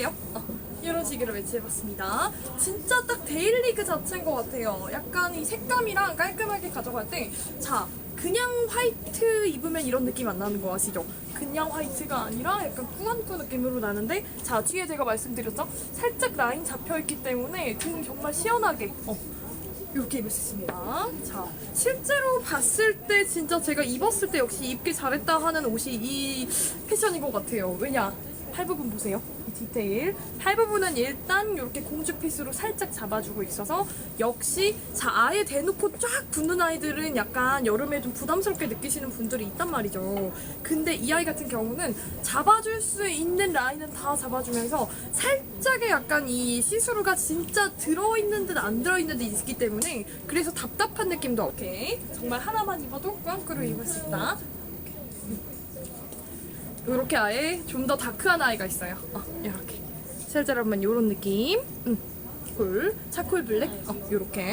어때요? 어, 이런 식으로 매치해봤습니다. 진짜 딱 데일리그 자체인 것 같아요. 약간 이 색감이랑 깔끔하게 가져갈 때, 자, 그냥 화이트 입으면 이런 느낌 안 나는 거 아시죠? 그냥 화이트가 아니라 약간 꾸안꾸 느낌으로 나는데, 자, 뒤에 제가 말씀드렸죠? 살짝 라인 잡혀있기 때문에 등 정말 시원하게, 어, 이렇게 입을 수 있습니다. 자, 실제로 봤을 때 진짜 제가 입었을 때 역시 입기 잘했다 하는 옷이 이 패션인 것 같아요. 왜냐? 팔 부분 보세요. 이 디테일. 팔 부분은 일단 이렇게 공주 핏으로 살짝 잡아주고 있어서 역시 자 아예 대놓고 쫙 붙는 아이들은 약간 여름에 좀 부담스럽게 느끼시는 분들이 있단 말이죠. 근데 이 아이 같은 경우는 잡아줄 수 있는 라인은 다 잡아주면서 살짝의 약간 이 시스루가 진짜 들어있는 듯 안 들어있는 듯 있기 때문에 그래서 답답한 느낌도 오케이. 정말 하나만 입어도 꾸안꾸로 입을 수 있다. 이렇게 아예 좀 더 다크한 아이가 있어요. 어, 이렇게. 보면 이런 느낌. 음. 쿨, 차콜 블랙. 어, 이렇게.